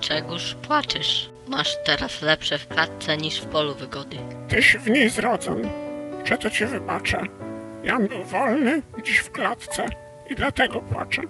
Czegóż płaczesz? Masz teraz lepsze w klatce niż w polu wygody. Tyś w niej zrodzon. Przeto ci wybaczę. Jam był wolny, dziś w klatce i dlatego płaczę.